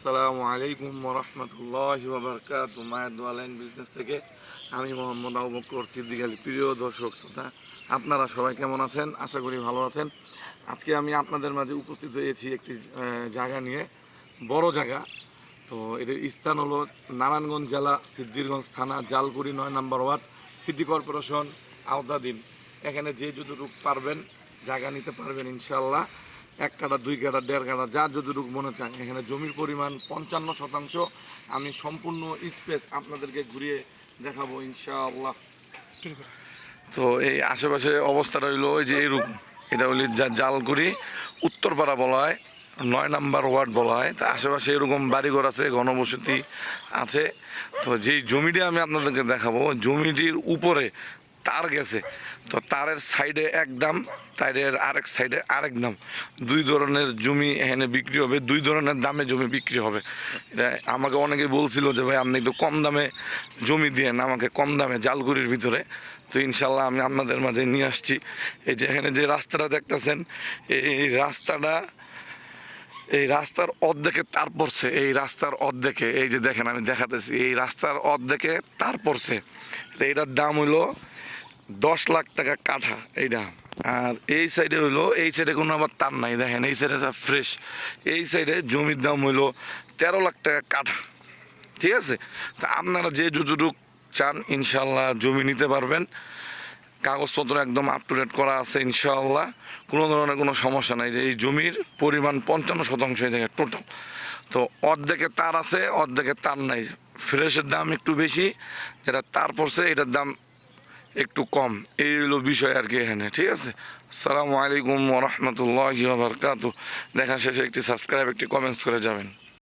আসসালামু আলাইকুম রহমতুল্লাহ বাবরকাত মায়ের দোয়া লাইন বিজনেস থেকে আমি মোহাম্মদ আবু বকর সিদ্দিক আলী। প্রিয় দর্শক শ্রোতা, আপনারা সবাই কেমন আছেন? আশা করি ভালো আছেন। আজকে আমি আপনাদের মাঝে উপস্থিত হয়েছি একটি জায়গা নিয়ে, বড় জায়গা। তো এটির স্থান হলো নারায়ণগঞ্জ জেলা, সিদ্ধিরগঞ্জ থানা, জালকুড়ি নয় নম্বর ওয়ার্ড, সিটি কর্পোরেশন আওতাধীন। এখানে যে যতটুকু পারবেন, জায়গা নিতে পারবেন ইনশাল্লাহ এক কাটা দুই কাটা দেড় কাটা যা যতটুকু মনে চায় এখানে জমির পরিমাণ পঞ্চান্ন শতাংশ। আমি সম্পূর্ণ স্পেস আপনাদেরকে ঘুরিয়ে দেখাবো ইনশাআল্লাহ। তো এই আশেপাশে অবস্থাটা হইল ওই যে এইরকম এটা হইলে জালকুড়ি। উত্তরপাড়া বলা হয়, নয় নাম্বার ওয়ার্ড বলা হয়। তা আশেপাশে এরকম বাড়িঘর আছে, ঘনবসতি আছে। তো যেই জমিটি আমি আপনাদেরকে দেখাবো, জমিটির উপরে তার গেছে। তো তারের সাইডে এক দাম, তারের আরেক সাইডে আরেক দাম। দুই ধরনের জমি এখানে বিক্রি হবে, দুই ধরনের দামে জমি বিক্রি হবে। এটা আমাকে অনেকে বলছিল যে, ভাই, আপনি একটু কম দামে জমি দিয়েন আমাকে কম দামে জালগুড়ির ভিতরে। তো ইনশাল্লাহ আমি আপনাদের মাঝে নিয়ে আসছি। এই যে এখানে যে রাস্তাটা দেখতেছেন, এই রাস্তাটা, এই রাস্তার অর্ধেকে তার পড়ছে, এই রাস্তার অর্ধেকে। এই যে দেখেন, আমি দেখাতেছি, এই রাস্তার অর্ধেকে তার পড়ছে। তো এইটার দাম হইল দশ লাখ টাকা কাঠা এইটা। আর এই সাইডে হইল, এই সাইডে কোনো আবার তার নাই, দেখেন, এই সাইডে ফ্রেশ এই সাইডে জমির দাম হইল তেরো লাখ টাকা কাঠা। ঠিক আছে? তা আপনারা যে যতটুক চান ইনশাল্লাহ জমি নিতে পারবেন। কাগজপত্র একদম আপ টু ডেট করা আছে, ইনশাআল্লাহ। কোনো ধরনের কোনো সমস্যা নাই যে এই জমির পরিমাণ পঞ্চান্ন শতাংশ এই জায়গায় টোটাল তো অর্ধেকে তার আছে, অর্ধেকে তার নাই। ফ্রেশের দাম একটু বেশি, যেটা তার পড়ছে, এটার দাম একটু কম। এই হলো বিষয় আর কি এখানে, ঠিক আছে? আসসালামু আলাইকুম রহমতুল্লাহ বারকাতু দেখা শেষে একটি সাবস্ক্রাইব, একটি কমেন্টস করে যাবেন।